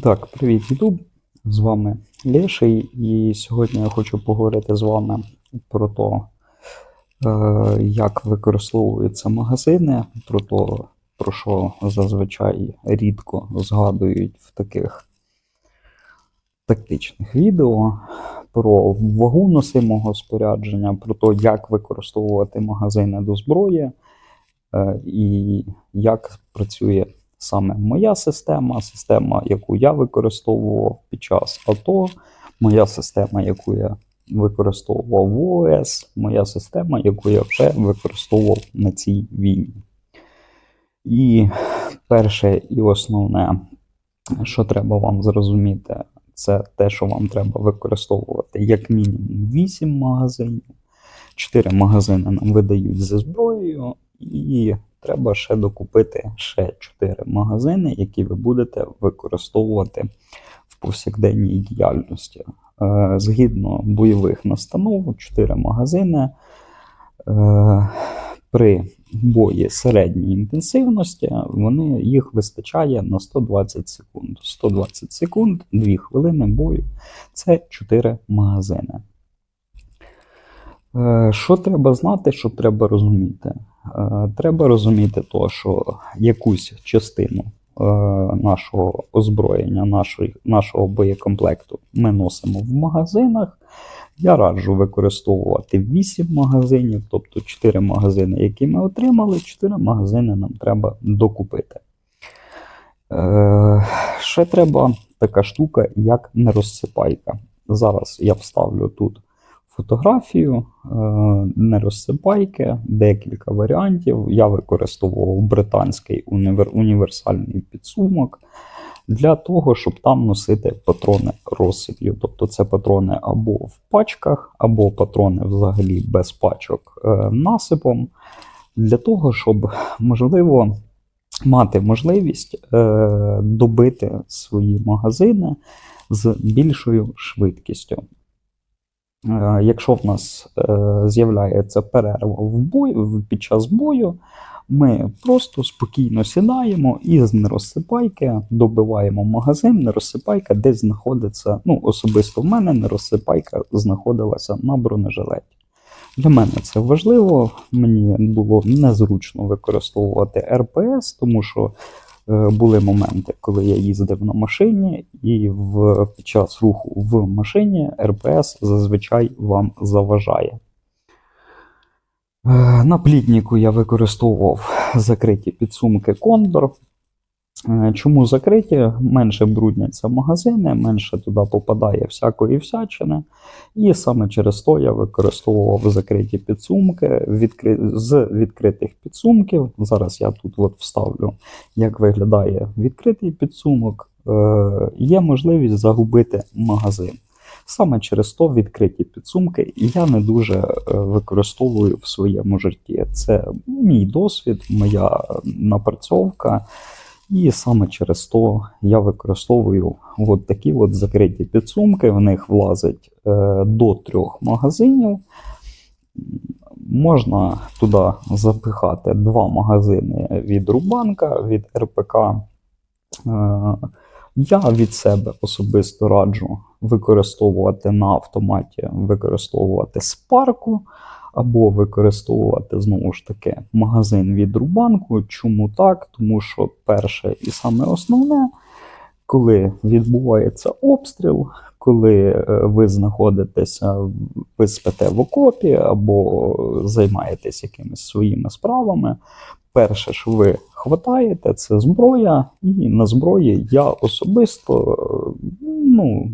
Так, привіт, Ютуб. З вами Леший, і сьогодні я хочу поговорити з вами про те, як використовуються магазини, про те, про що зазвичай рідко згадують в таких тактичних відео, про вагу носимого спорядження, про те, як використовувати магазини до зброї, е, і як працює саме моя система, система, яку я використовував під час АТО, моя система, яку я використовував в ОС, моя система, яку я вже використовував на цій війні. І перше і основне, що треба вам зрозуміти, це те, що вам треба використовувати як мінімум 8 магазинів. 4 магазини нам видають зі зброєю, і треба ще докупити ще 4 магазини, які ви будете використовувати в повсякденній діяльності. Е, Згідно бойових настанов, 4 магазини е, при бої середньої інтенсивності вони, їх вистачає на 120 секунд. 120 секунд, 2 хвилини бою це 4 магазини. Е, Що треба знати, що треба розуміти? Е, Треба розуміти, то, що якусь частину е, нашого озброєння, нашої, нашого боєкомплекту ми носимо в магазинах. Я раджу використовувати 8 магазинів, тобто 4 магазини, які ми отримали, 4 магазини нам треба докупити. Е, ще треба така штука, як нерозсипайка. Зараз я вставлю тут фотографію е, нерозсипайки, декілька варіантів. Я використовував британський універ- універсальний підсумок для того, щоб там носити патрони розсип'ю. Тобто це патрони або в пачках, або патрони взагалі без пачок е, насипом. Для того, щоб можливо мати можливість е, добити свої магазини з більшою швидкістю. Е, Якщо в нас е, з'являється перерва в бою, під час бою, ми просто спокійно сідаємо і з нерозсипайки добиваємо магазин. Нерозсипайка десь знаходиться. Ну, особисто в мене нерозсипайка знаходилася на бронежилеті. Для мене це важливо. Мені було незручно використовувати РПС, тому що були моменти, коли я їздив на машині, і в, під час руху в машині РПС зазвичай вам заважає. Е, На плітніку я використовував закриті підсумки Кондор. Е, Чому закриті? Менше брудняться магазини, менше туди попадає всякої всячини. І саме через то я використовував закриті підсумки відкри... з відкритих підсумків. Зараз я тут от вставлю, як виглядає відкритий підсумок. Е, Є можливість загубити магазин. Саме через то відкриті підсумки я не дуже е, використовую в своєму житті. Це мій досвід, моя напрацьовка. І саме через то я використовую от такі от закриті підсумки. В них влазить е, до трьох магазинів. Можна туди запихати два магазини від Рубанка, від РПК. Е, я від себе особисто раджу використовувати на автоматі, використовувати спарку або використовувати знову ж таки магазин від Рубанку. Чому так? Тому що перше і саме основне, коли відбувається обстріл, коли е, ви знаходитеся, ви спите в окопі або займаєтесь якимись своїми справами. Перше, що ви хватаєте, це зброя, і на зброї я особисто е, ну,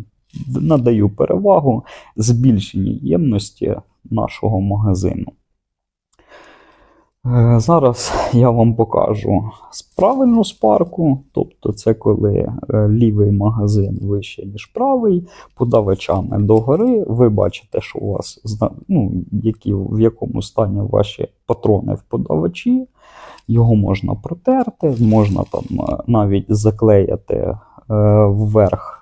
надаю перевагу збільшеній ємності нашого магазину. Е, Зараз я вам покажу правильну спарку, тобто це коли е, лівий магазин вище, ніж правий, подавачами догори. Ви бачите, що у вас ну, які, в якому стані ваші патрони в подавачі. Його можна протерти, можна там е, навіть заклеяти вверх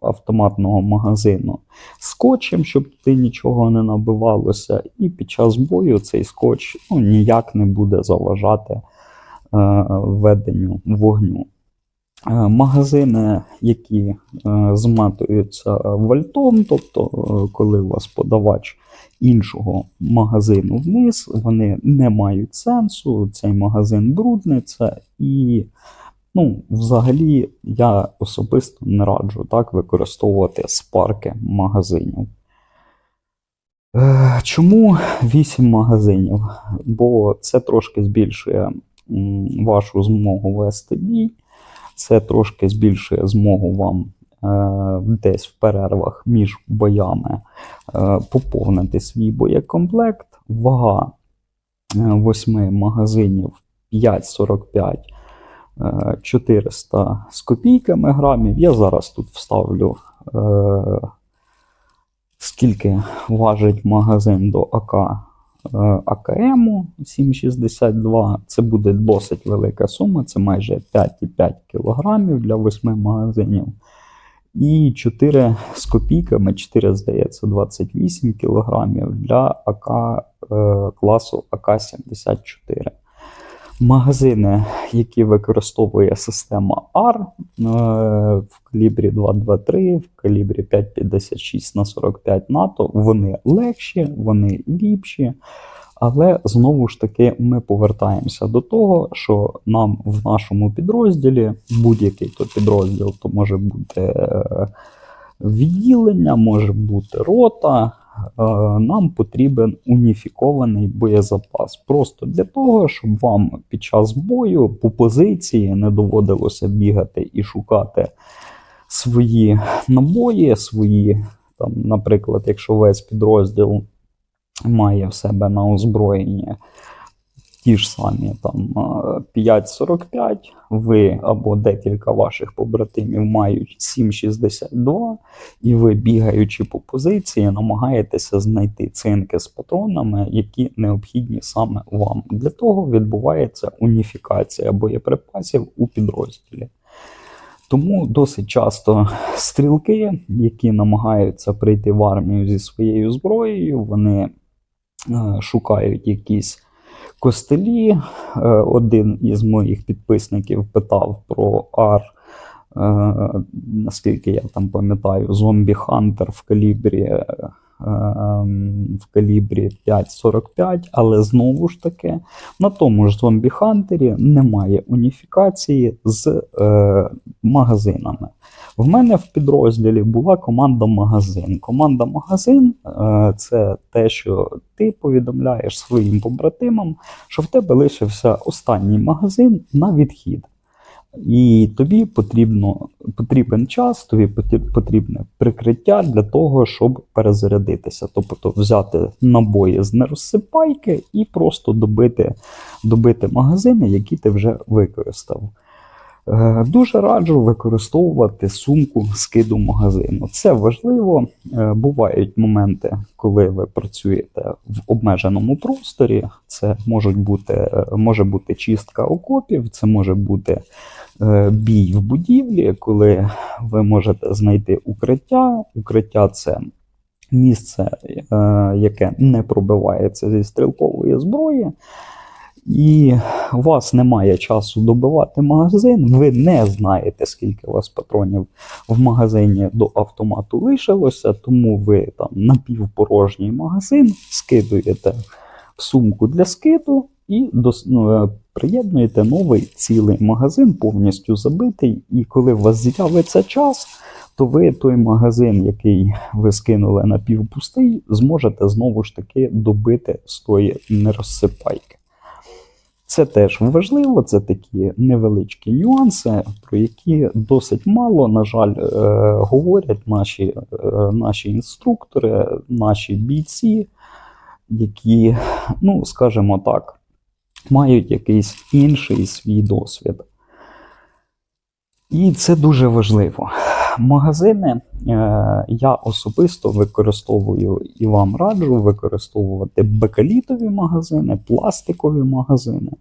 автоматного магазину скотчем, щоб туди нічого не набивалося, і під час бою цей скотч ну, ніяк не буде заважати е, веденню вогню. Е, Магазини, які е, зматуються вольтом, тобто, е, коли у вас подавач іншого магазину вниз, вони не мають сенсу. Цей магазин брудниться, і ну, взагалі я особисто не раджу так використовувати спарки магазинів. Е, Чому 8 магазинів? Бо це трошки збільшує вашу змогу вести бій, це трошки збільшує змогу вам е, десь в перервах між боями е, поповнити свій боєкомплект. Вага 8 магазинів 5,45 е, 400 з копійками грамів. Я зараз тут вставлю. Е, скільки важить магазин до АК е, АКМ 7,62. Це буде досить велика сума, це майже 5,5 кг для 8 магазинів. І 4 з копійками, 4, здається, 28 кг для АК е, класу АК-74. Магазини, які використовує система R е, в калібрі 223, в калібрі 5,56 на 45 НАТО, вони легші, вони ліпші. Але знову ж таки ми повертаємося до того, що нам в нашому підрозділі будь-який то підрозділ, то може бути е, відділення, може бути рота. Е, Нам потрібен уніфікований боєзапас. Просто для того, щоб вам під час бою по позиції не доводилося бігати і шукати свої набої, свої, там, наприклад, якщо весь підрозділ має в себе на озброєнні ті ж самі там е, 5,45, ви або декілька ваших побратимів мають 7,62, і ви, бігаючи по позиції, намагаєтеся знайти цинки з патронами, які необхідні саме вам. Для того відбувається уніфікація боєприпасів у підрозділі. Тому досить часто стрілки, які намагаються прийти в армію зі своєю зброєю, вони е, шукають якісь костелі. Е, Один із моїх підписників питав про ар, е, наскільки я там пам'ятаю, зомбі Хантер в калібрі. Е, ем, В калібрі 5,45, але знову ж таки на тому ж зомбі Хантері немає уніфікації з е, магазинами. В мене в підрозділі була команда магазин. Команда магазин е, це те, що ти повідомляєш своїм побратимам, що в тебе лишився останній магазин на відхід. І тобі потрібно, потрібен час, тобі потрібне прикриття для того, щоб перезарядитися. Тобто взяти набої з нерозсипайки і просто добити, добити магазини, які ти вже використав. Е, Дуже раджу використовувати сумку скиду магазину. Це важливо. Е, Бувають моменти, коли ви працюєте в обмеженому просторі. Це можуть бути, е, може бути чистка окопів, це може бути бій в будівлі, коли ви можете знайти укриття. Укриття це місце, е, яке не пробивається зі стрілкової зброї і у вас немає часу добивати магазин, ви не знаєте, скільки у вас патронів в магазині до автомату лишилося, тому ви там напівпорожній магазин скидуєте в сумку для скиду і дос- ну, е, приєднуєте новий цілий магазин, повністю забитий. І коли у вас з'явиться час, то ви той магазин, який ви скинули напівпустий, зможете знову ж таки добити з тої нерозсипайки. Це теж важливо, це такі невеличкі нюанси, про які досить мало, на жаль, е, говорять наші, е, наші інструктори, наші бійці, які, ну, скажімо так, мають якийсь інший свій досвід. І це дуже важливо. Магазини е, я особисто використовую і вам раджу використовувати бекалітові магазини, пластикові магазини.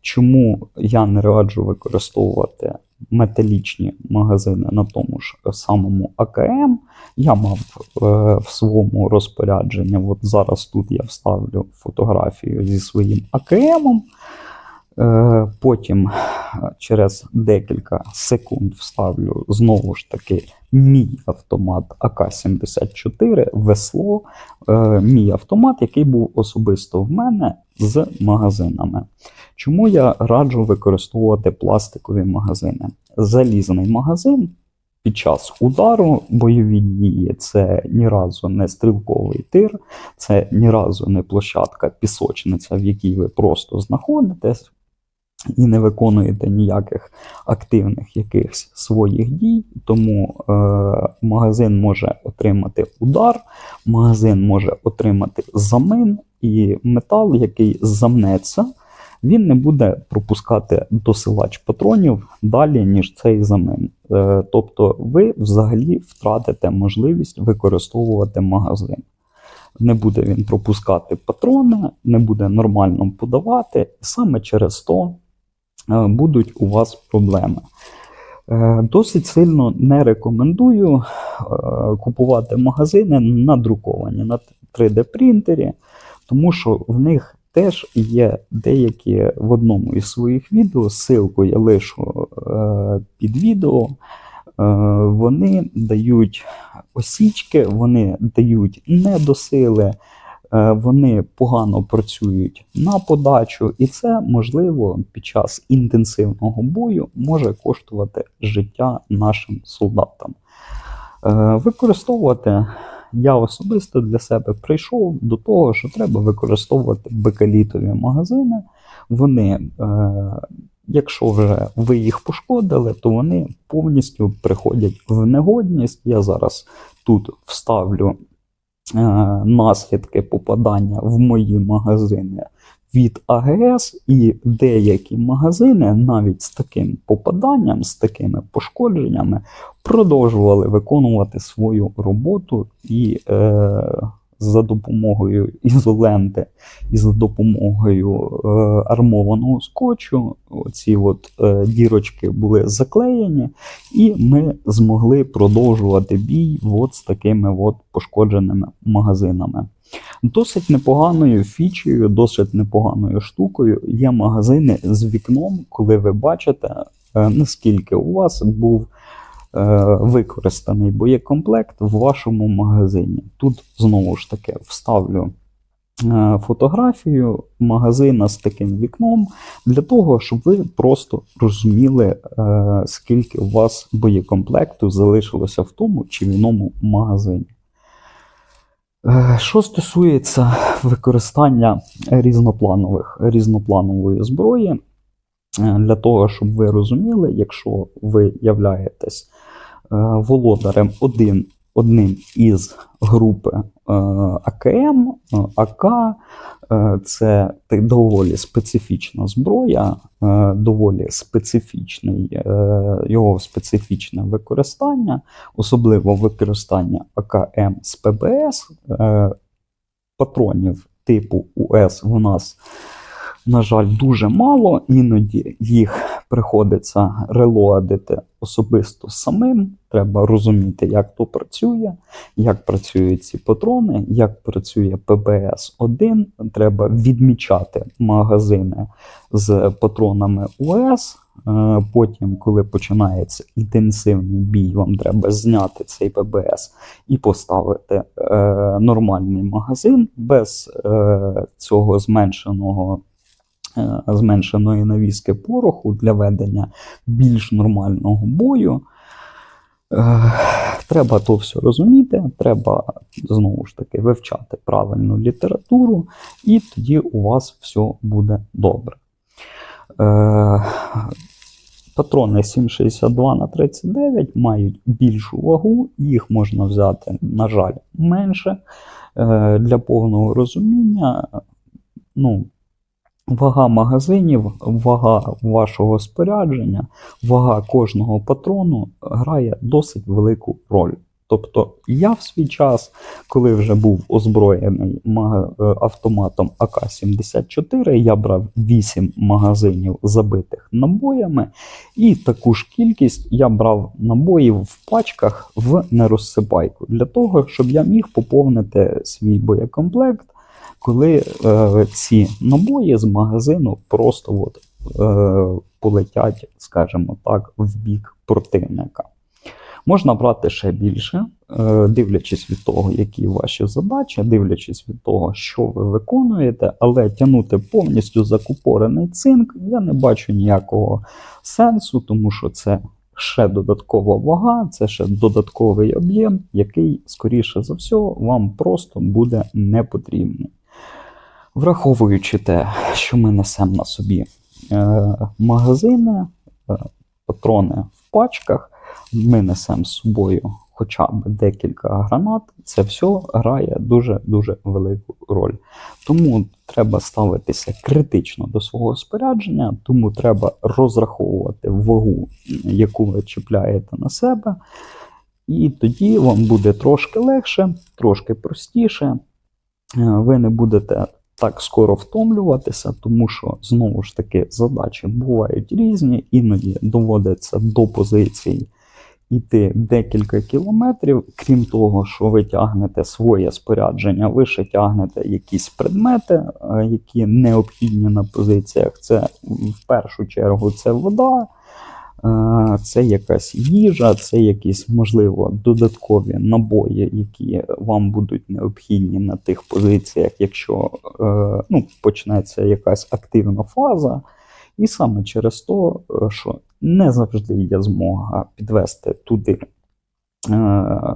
Чому я не раджу використовувати металічні магазини на тому ж самому АКМ? Я мав е, в своєму розпорядженні, от зараз тут я вставлю фотографію зі своїм АКМом. Е, Потім е, через декілька секунд вставлю знову ж таки мій автомат АК-74 весло. Е, Мій автомат, який був особисто в мене з магазинами. Чому я раджу використовувати пластикові магазини? Залізний магазин під час удару бойові дії це ні разу не стрілковий тир, це ні разу не площадка пісочниця, в якій ви просто знаходитесь і не виконуєте ніяких активних якихось своїх дій. Тому е, магазин може отримати удар, магазин може отримати замин, і метал, який замнеться, він не буде пропускати досилач патронів далі, ніж цей замин. Е, тобто ви взагалі втратите можливість використовувати магазин. Не буде він пропускати патрони, не буде нормально подавати, і саме через то будуть у вас проблеми. Е, Досить сильно не рекомендую е, купувати магазини надруковані на 3D-принтері, тому що в них теж є деякі в одному із своїх відео, ссылку я лишу е, під відео. е, Вони дають осічки, вони дають недосили, е, вони погано працюють на подачу, і це можливо під час інтенсивного бою може коштувати життя нашим солдатам. Е, Використовувати я особисто для себе прийшов до того, що треба використовувати бекалітові магазини. Вони, е, якщо вже ви їх пошкодили, то вони повністю приходять в негодність. Я зараз тут вставлю е, наслідки попадання в мої магазини від АГС, і деякі магазини навіть з таким попаданням, з такими пошкодженнями продовжували виконувати свою роботу і е, за допомогою ізоленти і за допомогою е, армованого скотчу ці от е, дірочки були заклеєні, і ми змогли продовжувати бій от з такими от пошкодженими магазинами. Досить непоганою фічею, досить непоганою штукою є магазини з вікном, коли ви бачите, е, наскільки у вас був використаний боєкомплект в вашому магазині. Тут знову ж таки вставлю е, фотографію магазина з таким вікном для того, щоб ви просто розуміли, е, скільки у вас боєкомплекту залишилося в тому чи в іному магазині. Е, Що стосується використання різнопланових, різнопланової зброї, е, для того, щоб ви розуміли, якщо ви являєтесь е, володарем один, одним із групи е, АКМ, е, АК, е, це доволі специфічна зброя, е, доволі специфічний е, його специфічне використання, особливо використання АКМ з ПБС. Е, Патронів типу УС у нас, на жаль, дуже мало. Іноді їх приходиться релоадити особисто самим. Треба розуміти, як то працює, як працюють ці патрони, як працює ПБС-1. Треба відмічати магазини з патронами УС. Е, Потім, коли починається інтенсивний бій, вам треба зняти цей ПБС і поставити е, нормальний магазин без е, цього зменшеного. Е, Зменшеної навіски пороху для ведення більш нормального бою. Е, Треба то все розуміти, треба знову ж таки вивчати правильну літературу, і тоді у вас все буде добре. Е, Патрони 7,62 на 39 мають більшу вагу, їх можна взяти, на жаль, менше. Для повного розуміння, ну, вага магазинів, вага вашого спорядження, вага кожного патрону грає досить велику роль. Тобто я в свій час, коли вже був озброєний е, автоматом АК-74, я брав 8 магазинів забитих набоями, і таку ж кількість я брав набоїв в пачках в нерозсипайку для того, щоб я міг поповнити свій боєкомплект, коли е, ці набої з магазину просто от е, полетять, скажімо так, в бік противника. Можна брати ще більше, е, дивлячись від того, які ваші задачі, дивлячись від того, що ви виконуєте, але тягнути повністю закупорений цинк, я не бачу ніякого сенсу, тому що це ще додаткова вага, це ще додатковий об'єм, який, скоріше за все, вам просто буде не потрібний. Враховуючи те, що ми несемо на собі е, магазини, е, патрони в пачках, ми несемо з собою хоча б декілька гранат, це все грає дуже-дуже велику роль. Тому треба ставитися критично до свого спорядження, тому треба розраховувати вагу, яку ви чіпляєте на себе. І тоді вам буде трошки легше, трошки простіше. Е, Ви не будете так скоро втомлюватися, тому що знову ж таки задачі бувають різні, іноді доводиться до позицій йти декілька кілометрів. Крім того, що ви тягнете своє спорядження, ви ще тягнете якісь предмети, е, які необхідні на позиціях. Це в першу чергу це вода. Це якась їжа, це якісь, можливо, додаткові набої, які вам будуть необхідні на тих позиціях, якщо е, ну, почнеться якась активна фаза. І саме через то, е, що не завжди є змога підвести туди е,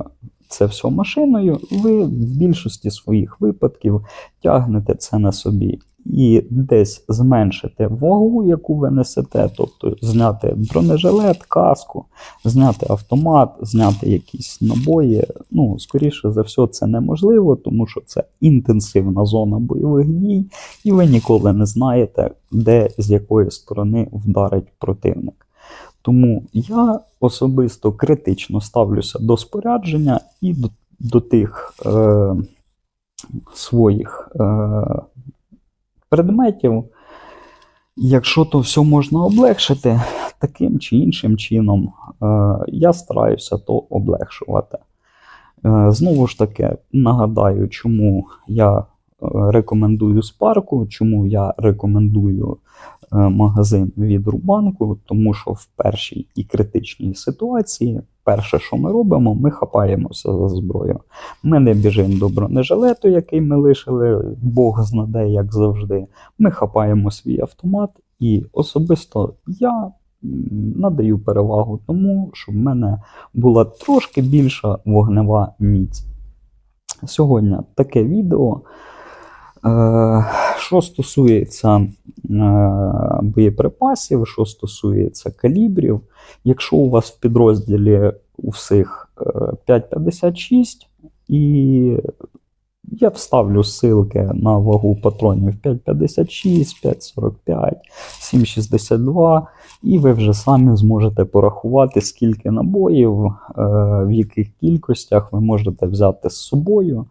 це все машиною, ви в більшості своїх випадків тягнете це на собі. І десь зменшити вагу, яку ви несете, тобто зняти бронежилет, каску, зняти автомат, зняти якісь набої. Ну, скоріше за все, це неможливо, тому що це інтенсивна зона бойових дій, і ви ніколи не знаєте, де з якої сторони вдарить противник. Тому я особисто критично ставлюся до спорядження і до, до тих е, своїх е, предметів. Якщо то все можна облегшити, таким чи іншим чином е, я стараюся то облегшувати. Е, знову ж таки, нагадаю, чому я е, рекомендую спарку, чому я рекомендую магазин від Рубанку, тому що в першій і критичній ситуації, перше, що ми робимо, ми хапаємося за зброю. Ми не біжимо до бронежилету, який ми лишили, Бог знаде, як завжди. Ми хапаємо свій автомат, і особисто я надаю перевагу тому, щоб в мене була трошки більша вогнева міць. Сьогодні таке відео. Е, Що стосується е, боєприпасів, що стосується калібрів, якщо у вас в підрозділі у всіх е, 5,56 і я вставлю ссылки на вагу патронів 5,56, 5,45, 7,62, і ви вже самі зможете порахувати, скільки набоїв, е, в яких кількостях ви можете взяти з собою.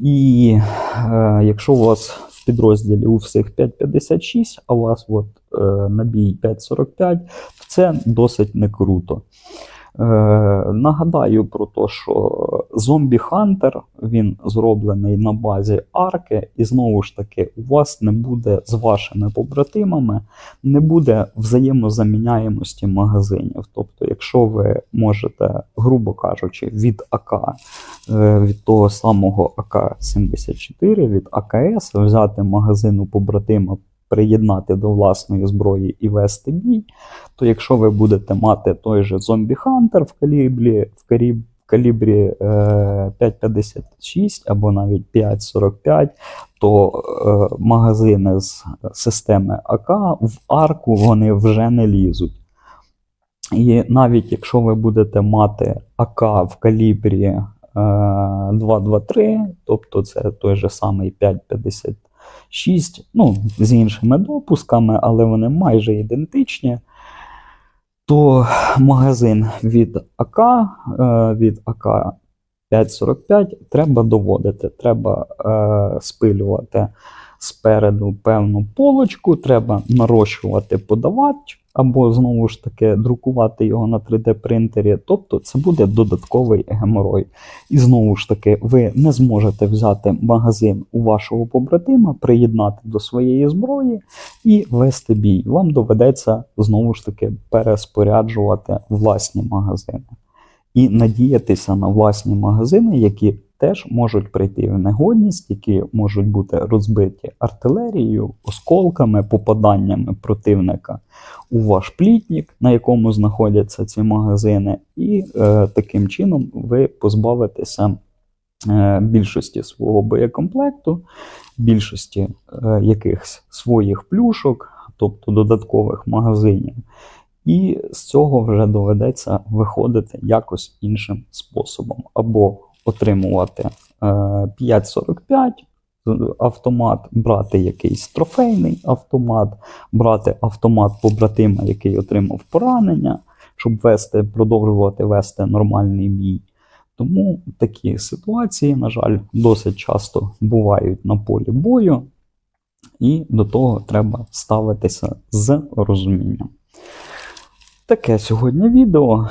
І е, якщо у вас в підрозділі у всіх 5,56, а у вас от, е, набій 5,45, то це досить не круто. Е, нагадаю про те, що зомбі Хантер він зроблений на базі арки, і знову ж таки, у вас не буде з вашими побратимами, не буде взаємозаміняємості магазинів. Тобто, якщо ви можете, грубо кажучи, від АК, е, від того самого АК-74, від АКС взяти магазин у побратима. Приєднати до власної зброї і вести бій, то якщо ви будете мати той же зомбі Хантер в калібрі, в каліб, в калібрі е, 5,56 або навіть 5,45, то е, магазини з системи АК в арку вони вже не лізуть. І навіть якщо ви будете мати АК в калібрі е, 2,23, тобто це той же самий 5,56, 6, ну, з іншими допусками, але вони майже ідентичні. То магазин від АК е, від АК 545 треба доводити. Треба е, спилювати спереду певну полочку, треба нарощувати подавач, або знову ж таки друкувати його на 3D принтері. Тобто це буде додатковий геморой. І знову ж таки, ви не зможете взяти магазин у вашого побратима, приєднати до своєї зброї і вести бій. Вам доведеться знову ж таки переспоряджувати власні магазини і надіятися на власні магазини, які теж можуть прийти в негодність, які можуть бути розбиті артилерією, осколками, попаданнями противника у ваш плітник, на якому знаходяться ці магазини, і е, таким чином ви позбавитеся е, більшості свого боєкомплекту, більшості е, якихось своїх плюшок, тобто додаткових магазинів. І з цього вже доведеться виходити якось іншим способом. Або отримувати е, 5,45 автомат, брати якийсь трофейний автомат, брати автомат побратима, який отримав поранення, щоб вести, продовжувати вести нормальний бій. Тому такі ситуації, на жаль, досить часто бувають на полі бою, і до того треба ставитися з розумінням. Таке сьогодні відео,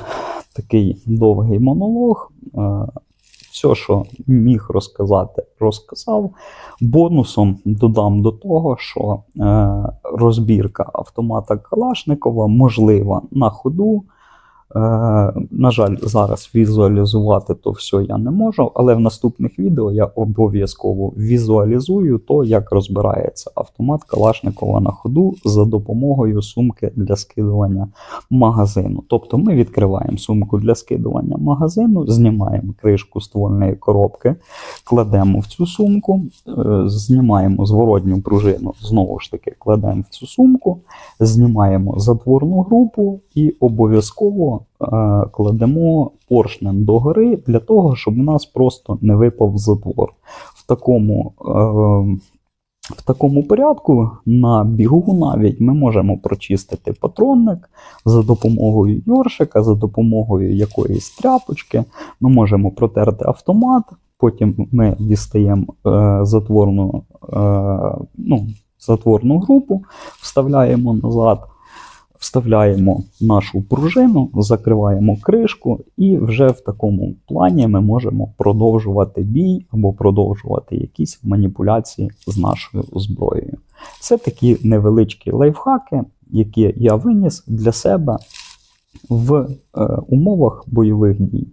такий довгий монолог. Все, що міг розказати, розказав. Бонусом додам до того, що е, розбірка автомата Калашникова можлива на ходу. Е, на жаль, зараз візуалізувати то все я не можу, але в наступних відео я обов'язково візуалізую то, як розбирається автомат Калашникова на ходу за допомогою сумки для скидування магазину. Тобто ми відкриваємо сумку для скидування магазину, знімаємо кришку ствольної коробки, кладемо в цю сумку, е, знімаємо зворотню пружину, знову ж таки, кладемо в цю сумку, знімаємо затворну групу і обов'язково кладемо поршнем догори для того, щоб у нас просто не випав затвор. В такому, е, в такому порядку на бігу навіть ми можемо прочистити патронник за допомогою йоршика, за допомогою якоїсь тряпочки. Ми можемо протерти автомат, потім ми дістаємо е, затворну, е, ну, затворну групу, вставляємо назад. Вставляємо нашу пружину, закриваємо кришку, і вже в такому плані ми можемо продовжувати бій або продовжувати якісь маніпуляції з нашою зброєю. Це такі невеличкі лайфхаки, які я виніс для себе в е, умовах бойових дій.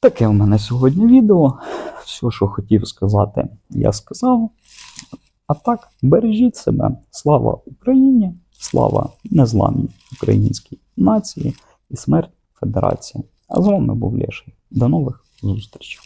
Таке в мене сьогодні відео. Все, що хотів сказати, я сказав. А так, бережіть себе. Слава Україні! Слава незламній українській нації і смерть Федерації. А з вами був Леший. До нових зустрічей.